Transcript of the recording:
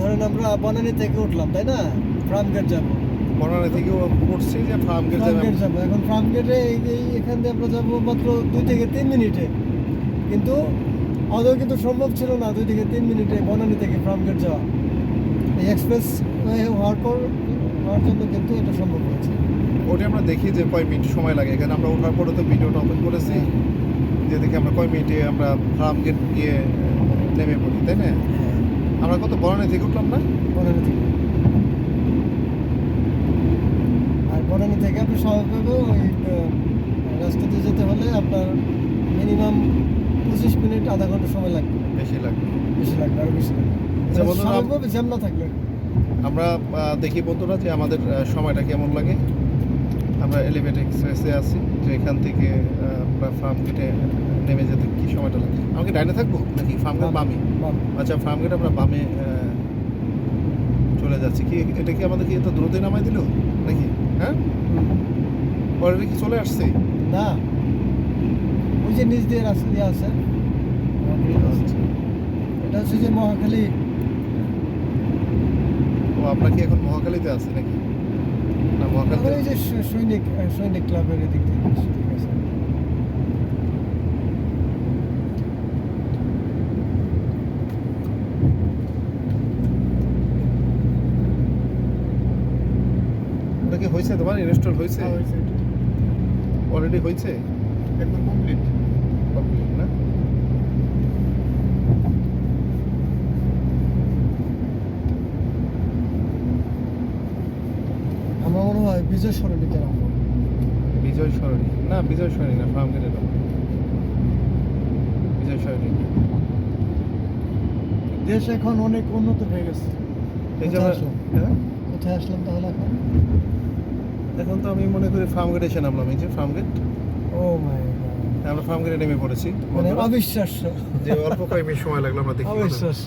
ধরেন আমরা বনানী থেকে উঠলাম তাই না? ফার্ম গেট যাব। বনানী থেকে উঠছি যে ফার্ম গেট ফার্ম গেট যাব। এখন ফার্ম গেটে এই এখান দিয়ে আমরা যাব মাত্র দুই থেকে তিন মিনিটে। কিন্তু আদৌ কিন্তু সম্ভব ছিল না দুই থেকে তিন মিনিটে বনানী থেকে ফার্ম গেট যাওয়া। এই এক্সপ্রেস হওয়ার পর হওয়ার জন্য কিন্তু এটা সম্ভব হয়েছে। ওটা আমরা দেখি যে কয় মিনিট সময় লাগে। এখানে আমরা ওঠার পরে তো ভিডিওটা ওপেন করেছি। যে দেখি আমরা কয় মিনিটে আমরা ফার্ম গেট গিয়ে নেমে পড়ি তাই না? হ্যাঁ। আমরা কত বনানী থেকে উঠলাম না? বনানী থেকে। আর বনানী থেকে আপনি স্বাভাবিকভাবে ওই আহ, রাস্তা দিয়ে যেতে হলে আপনার মিনিমাম পঁচিশ মিনিট আধা ঘণ্টা সময় লাগবে। বেশি লাগবে। বেশি লাগবে আরও বেশি লাগবে। আচ্ছা, স্বাভাবিকভাবে জ্যাম না থাকলে? আমরা দেখি বন্ধুরা যে আমাদের সময়টা কেমন লাগে। আমরা এলিভেট এক্সপ্রেসে আছি যে এখান থেকে আমরা ফার্ম গেটে নেমে যেতে কি সময়টা লাগে? আমাকে ডাইনে থাকব নাকি ফার্ম গেট বামে আচ্ছা ফার্ম গেট আমরা বামে চলে যাচ্ছি। কি এটা কি আমাদের কি এত দ্রুতই নামাই দিল? নাকি? হ্যাঁ? অলরেডি কি চলে আসছে? না। ওই যে নিচ দিয়ে রাস্তা দিয়ে আছে। আচ্ছা। এটা হচ্ছে যে মহাখালী। ও আপনার কি এখন মহাখালীতে আছে নাকি? না এখন মহাখালীতে যে সৈনিক সৈনিক ক্লাবের এদিক থেকে আসছে, ঠিক আছে ওটা কি হয়েছে তোমার? ইনস্টল হয়েছে? হ্যাঁ, হয়েছে। অলরেডি একদম কমপ্লিট কমপ্লিট না? আমার মনে হয় বিজয় সরণিতে নামবো বিজয় সরণি। না বিজয় সরণি না ফার্ম গেটে না বিজয় সরণি। দেশ এখন অনেক উন্নত হয়ে গেছে। এই যে আসলাম? হ্যাঁ? কোথায় আসলাম তাহলে এখন? এখন তো আমি মনে করি ফার্ম গেটে এসে নামলাম। এই যে ফার্ম গেট ও মাই আমরা ফার্ম গেটে নেমে পড়েছি মানে অবিশ্বাস্য। যে অল্প কয়েক মিনিট সময় লাগল আমরা দেখি অবিশ্বাস্য।